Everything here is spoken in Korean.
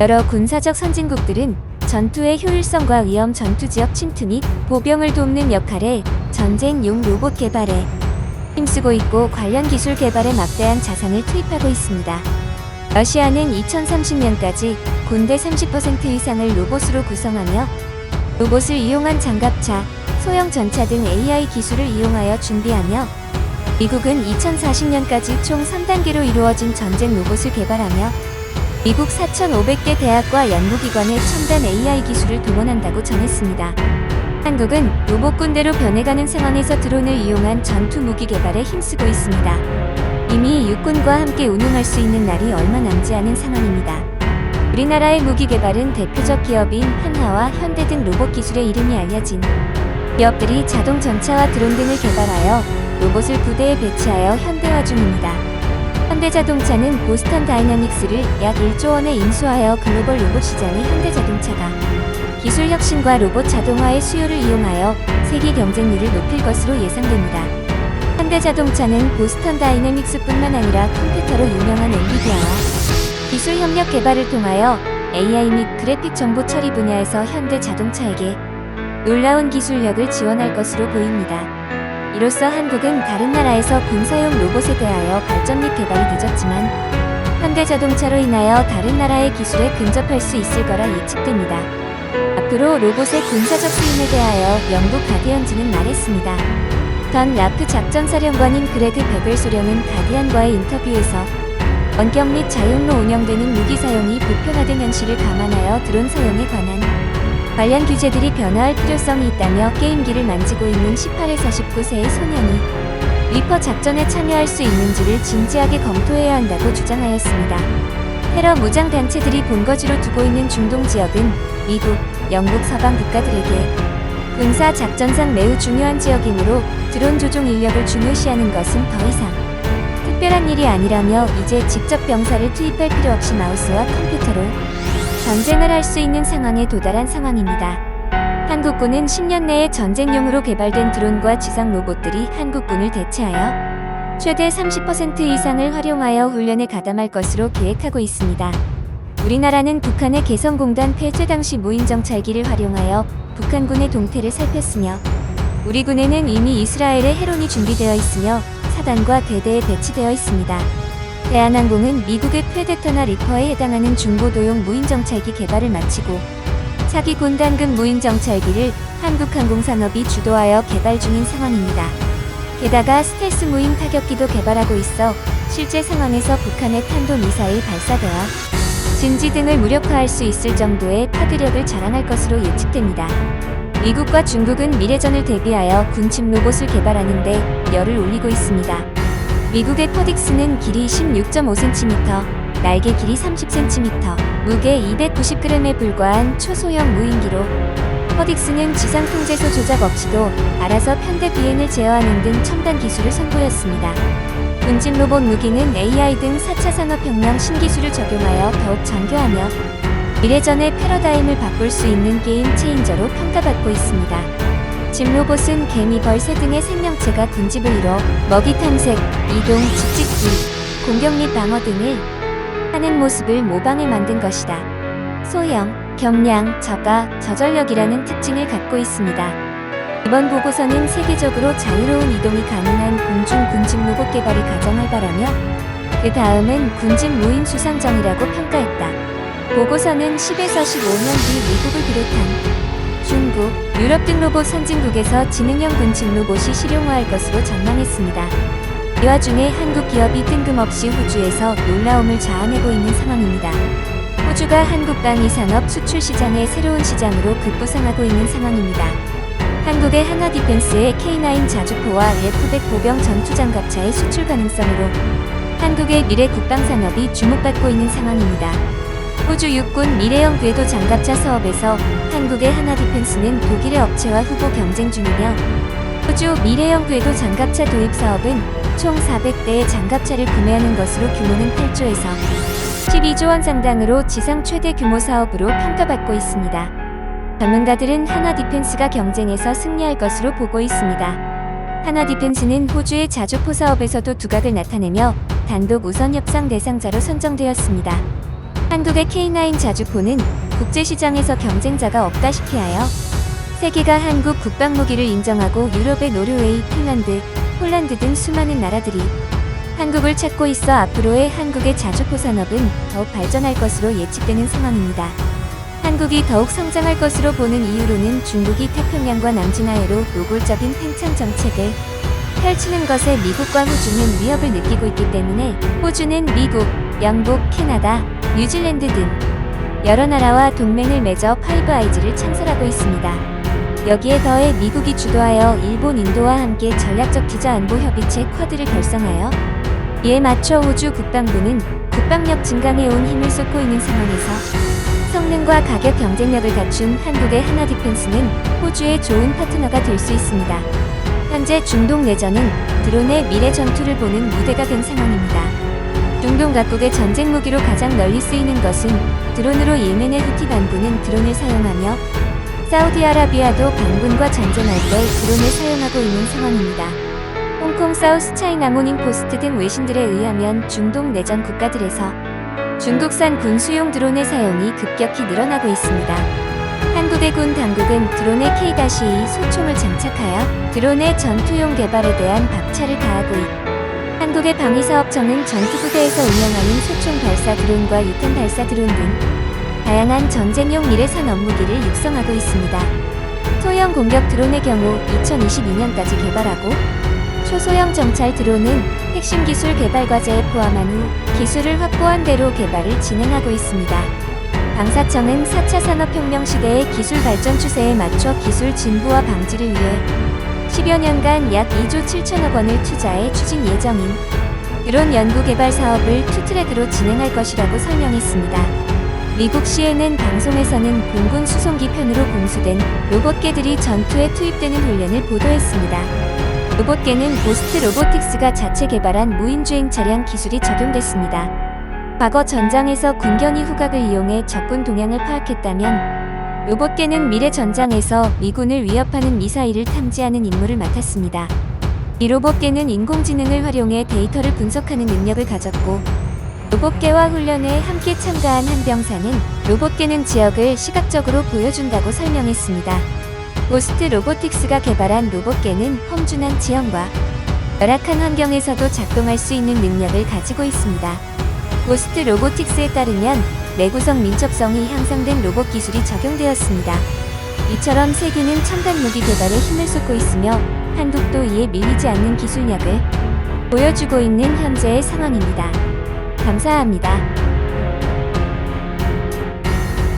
여러 군사적 선진국들은 전투의 효율성과 위험 전투 지역 침투 및 보병을 돕는 역할에 전쟁용 로봇 개발에 힘쓰고 있고 관련 기술 개발에 막대한 자산을 투입하고 있습니다. 러시아는 2030년까지 군대 30% 이상을 로봇으로 구성하며 로봇을 이용한 장갑차, 소형 전차 등 AI 기술을 이용하여 준비하며 미국은 2040년까지 총 3단계로 이루어진 전쟁 로봇을 개발하며 미국 4,500개 대학과 연구기관의 첨단 AI 기술을 동원한다고 전했습니다. 한국은 로봇 군대로 변해가는 상황에서 드론을 이용한 전투 무기 개발에 힘쓰고 있습니다. 이미 육군과 함께 운용할 수 있는 날이 얼마 남지 않은 상황입니다. 우리나라의 무기 개발은 대표적 기업인 한화와 현대 등 로봇 기술의 이름이 알려진 기업들이 자동 전차와 드론 등을 개발하여 로봇을 부대에 배치하여 현대화 중입니다. 현대자동차는 보스턴 다이나믹스를 약 1조 원에 인수하여 글로벌 로봇 시장의 현대자동차가 기술 혁신과 로봇 자동화의 수요를 이용하여 세계 경쟁률을 높일 것으로 예상됩니다. 현대자동차는 보스턴 다이내믹스뿐만 아니라 컴퓨터로 유명한 엔비디아와 기술 협력 개발을 통하여 AI 및 그래픽 정보 처리 분야에서 현대 자동차에게 놀라운 기술력을 지원할 것으로 보입니다. 이로써 한국은 다른 나라에서 군사용 로봇에 대하여 발전 및 개발이 늦었지만 현대 자동차로 인하여 다른 나라의 기술에 근접할 수 있을 거라 예측됩니다. 앞으로 로봇의 군사적 쓰임에 대하여 영국 가디언즈는 말했습니다. 전 라프 작전사령관인 그레그 베벨 소령은 가디언과의 인터뷰에서 원격 및 자율로 운영되는 무기 사용이 보편화된 현실을 감안하여 드론 사용에 관한 관련 규제들이 변화할 필요성이 있다며 게임기를 만지고 있는 18에서 19세의 소년이 리퍼 작전에 참여할 수 있는지를 진지하게 검토해야 한다고 주장하였습니다. 테러 무장 단체들이 본거지로 두고 있는 중동 지역은 미국, 영국 서방 국가들에게 군사 작전상 매우 중요한 지역이므로 드론 조종 인력을 중요시하는 것은 더 이상 특별한 일이 아니라며 이제 직접 병사를 투입할 필요 없이 마우스와 컴퓨터로 전쟁을 할 수 있는 상황에 도달한 상황입니다. 한국군은 10년 내에 전쟁용으로 개발된 드론과 지상 로봇들이 한국군을 대체하여 최대 30% 이상을 활용하여 훈련에 가담할 것으로 계획하고 있습니다. 우리나라는 북한의 개성공단 폐쇄 당시 무인 정찰기를 활용하여 북한군의 동태를 살폈으며 우리 군에는 이미 이스라엘의 해론이 준비되어 있으며 사단과 대대에 배치되어 있습니다. 대한항공은 미국의 프레데터나 리퍼에 해당하는 중고도용 무인정찰기 개발을 마치고 차기 군단급 무인정찰기를 한국항공산업이 주도하여 개발 중인 상황입니다. 게다가 스텔스 무인 타격기도 개발하고 있어 실제 상황에서 북한의 탄도미사일 발사대와 진지 등을 무력화할 수 있을 정도의 파괴력을 자랑할 것으로 예측됩니다. 미국과 중국은 미래전을 대비하여 군침 로봇을 개발하는데 열을 올리고 있습니다. 미국의 퍼딕스는 길이 16.5cm, 날개 길이 30cm, 무게 290g에 불과한 초소형 무인기로 퍼딕스는 지상 통제소 조작 없이도 알아서 편대 비행을 제어하는 등 첨단 기술을 선보였습니다. 군집 로봇 무기는 AI 등 4차 산업혁명 신기술을 적용하여 더욱 정교하며 미래전의 패러다임을 바꿀 수 있는 게임 체인저로 평가받고 있습니다. 집 로봇은 개미, 벌새 등의 생명체가 군집을 이뤄 먹이 탐색, 이동, 집짓기, 공격 및 방어 등을 하는 모습을 모방해 만든 것이다. 소형, 경량, 저가, 저전력이라는 특징을 갖고 있습니다. 이번 보고서는 세계적으로 자유로운 이동이 가능한 공중 군집 로봇 개발이 가장 활발하며 그 다음은 군집 무인 수상정이라고 평가했다. 보고서는 10에서 15년 뒤 미국을 비롯한 중국, 유럽 등 로봇 선진국에서 지능형 군집 로봇이 실용화할 것으로 전망했습니다. 이 와중에 한국 기업이 뜬금없이 호주에서 놀라움을 자아내고 있는 상황입니다. 호주가 한국 방위 산업 수출 시장의 새로운 시장으로 급부상하고 있는 상황입니다. 한국의 한화 디펜스의 K9 자주포와 F100 보병 전투장갑차의 수출 가능성으로 한국의 미래 국방 산업이 주목받고 있는 상황입니다. 호주 육군 미래형 궤도 장갑차 사업에서 한국의 하나 디펜스는 독일의 업체와 후보 경쟁 중이며 호주 미래형 궤도 장갑차 도입 사업은 총 400대의 장갑차를 구매하는 것으로 규모는 8조에서 12조 원 상당으로 지상 최대 규모 사업으로 평가받고 있습니다. 전문가들은 하나 디펜스가 경쟁에서 승리할 것으로 보고 있습니다. 하나 디펜스는 호주의 자주포 사업에서도 두각을 나타내며 단독 우선 협상 대상자로 선정되었습니다. 한국의 K9 자주포는 국제시장에서 경쟁자가 없다시피 하여 세계가 한국 국방무기를 인정하고 유럽의 노르웨이, 핀란드, 폴란드 등 수많은 나라들이 한국을 찾고 있어 앞으로의 한국의 자주포 산업은 더욱 발전할 것으로 예측되는 상황입니다. 한국이 더욱 성장할 것으로 보는 이유로는 중국이 태평양과 남진하에로 노골적인 팽창 정책을 펼치는 것에 미국과 호주는 위협을 느끼고 있기 때문에 호주는 미국, 영국, 캐나다, 뉴질랜드 등 여러 나라와 동맹을 맺어 파이브 아이즈를 창설하고 있습니다. 여기에 더해 미국이 주도하여 일본, 인도와 함께 전략적 기자 안보 협의체 쿼드를 결성하여 이에 맞춰 호주 국방부는 국방력 증강에 온 힘을 쏟고 있는 상황에서 성능과 가격 경쟁력을 갖춘 한국의 하나 디펜스는 호주의 좋은 파트너가 될 수 있습니다. 현재 중동 내전은 드론의 미래 전투를 보는 무대가 된 상황입니다. 중동 각국의 전쟁 무기로 가장 널리 쓰이는 것은 드론으로 예멘의 후티 반군은 드론을 사용하며 사우디아라비아도 반군과 전쟁할 때 드론을 사용하고 있는 상황입니다. 홍콩 사우스 차이나 모닝 포스트 등 외신들에 의하면 중동 내전 국가들에서 중국산 군수용 드론의 사용이 급격히 늘어나고 있습니다. 한국의 군 당국은 드론의 K-2 소총을 장착하여 드론의 전투용 개발에 대한 박차를 가하고 있고 한국의 방위사업청은 전투부대에서 운영하는 소총 발사 드론과 유탄 발사 드론 등 다양한 전쟁용 미래 산 업 무기를 육성하고 있습니다. 소형 공격 드론의 경우 2022년까지 개발하고 초소형 정찰 드론은 핵심 기술 개발 과제에 포함한 후 기술을 확보한 대로 개발을 진행하고 있습니다. 방사청은 4차 산업혁명 시대의 기술 발전 추세에 맞춰 기술 진보와 방지를 위해 10여 년간 약 2조 7천억 원을 투자해 추진 예정인 드론 연구 개발 사업을 투트랙으로 진행할 것이라고 설명했습니다. 미국 CNN 방송에서는 공군 수송기 편으로 공수된 로봇개들이 전투에 투입되는 훈련을 보도했습니다. 로봇개는 고스트 로보틱스가 자체 개발한 무인주행 차량 기술이 적용됐습니다. 과거 전장에서 군견이 후각을 이용해 적군 동향을 파악했다면 로봇개는 미래 전장에서 미군을 위협하는 미사일을 탐지하는 임무를 맡았습니다. 이 로봇개는 인공지능을 활용해 데이터를 분석하는 능력을 가졌고 로봇개와 훈련에 함께 참가한 한 병사는 로봇개는 지역을 시각적으로 보여준다고 설명했습니다. 고스트 로보틱스가 개발한 로봇개는 험준한 지형과 열악한 환경에서도 작동할 수 있는 능력을 가지고 있습니다. 고스트 로보틱스에 따르면 내구성 민첩성이 향상된 로봇 기술이 적용되었습니다. 이처럼 세계는 첨단 무기 개발에 힘을 쏟고 있으며 한국도 이에 밀리지 않는 기술력을 보여주고 있는 현재의 상황입니다. 감사합니다.